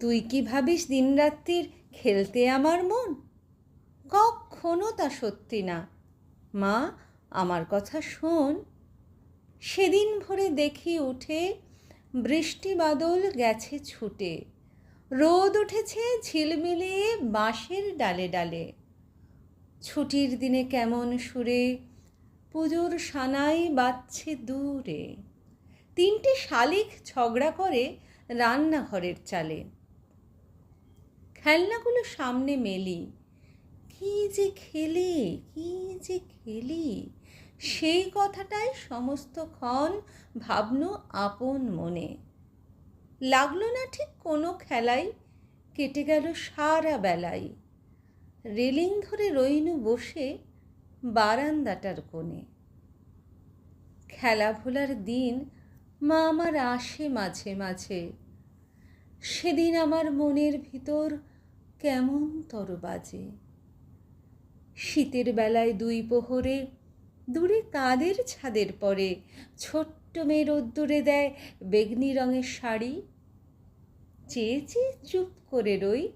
তুই কি ভাবিস দিনরাত্রির খেলতে আমার মন? কখনো তা সত্যি না। মা, আমার কথা শোন। সেদিন ভোরে দেখি উঠে বৃষ্টি বাদল গেছে ছুটে। রোদ উঠেছে ঝিলমিলিয়ে বাঁশের ডালে ডালে। ছুটির দিনে কেমন সুরে পুজোর সানাই বাজছে দূরে। তিনটে শালিক ঝগড়া করে রান্নাঘরের চালে। খেলনাগুলো সামনে মেলি। কি যে খেলি, কি যে খেলি। সেই কথাটাই সমস্তক্ষণ ভাবনু আপন মনে। লাগল না ঠিক কোনো খেলাই? কেটে গেল সারা বেলায় রেলিং ধরে রইনু বসে বারান্দাটার কোণে। খেলা ভোলার দিন মা আমার আসে মাঝে মাঝে। সেদিন আমার মনের ভিতর কেমন তর বাজে শীতের বেলায় দুই প্রহরে, দূরে কাদের ছাদের পরে, ছোট্ট মেয়ে রোদ্দুরে দেয় বেগনি রঙের শাড়ি। চেয়ে চেয়ে চুপ করে রই,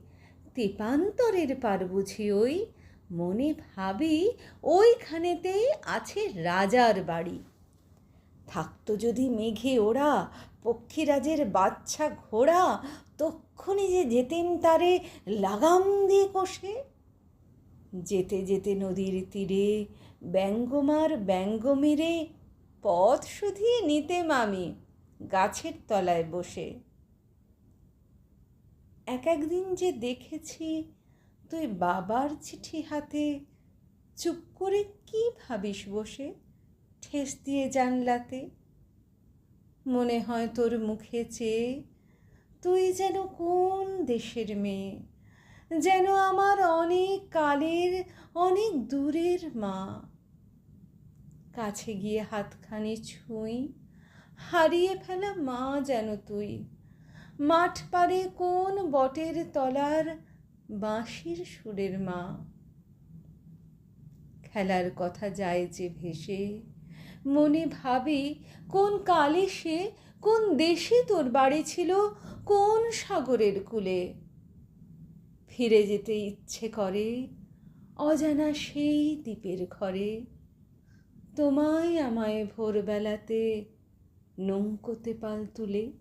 তেপান্তরের পার বুঝি ওই, মনে ভাবি ওইখানেতেই আছে রাজার বাড়ি। থাকতো যদি মেঘে ওরা পক্ষীরাজের বাচ্চা ঘোড়া তক্ষণি যে যেতেম তারে লাগাম দিয়ে কষে। যেতে যেতে নদীর তীরে, ব্যঙ্গমার ব্যঙ্গ মেরে পথ শুধিয়ে নিতেম আমি গাছের তলায় বসে। এক একদিন যে দেখেছি তুই বাবার চিঠি হাতে, চুপ করে কি ভাবিস বসে? ঠেস দিয়ে জানলাতে। মনে হয় তোর মুখে চেয়ে, তুই যেন কোন দেশের মেয়ে? যেন আমার অনেক কালের, অনেক দূরের মা। কাছে গিয়ে হাতখানি ছুঁই, হারিয়ে ফেলা মা যেন তুই। মাঠ পারে কোন বটের তলার বাঁশির সুরের মা। খেলার কথা যায় যে ভেসে মনে ভাবি, কোন কালে সে, কোন দেশে তোর বাড়ি ছিল, কোন সাগরের কূলে? ফিরে যেতে ইচ্ছে করে, অজানা সেই দ্বীপের ঘরে। তোমায় আমায় ভোরবেলাতে নৌকোতে পাল তুলে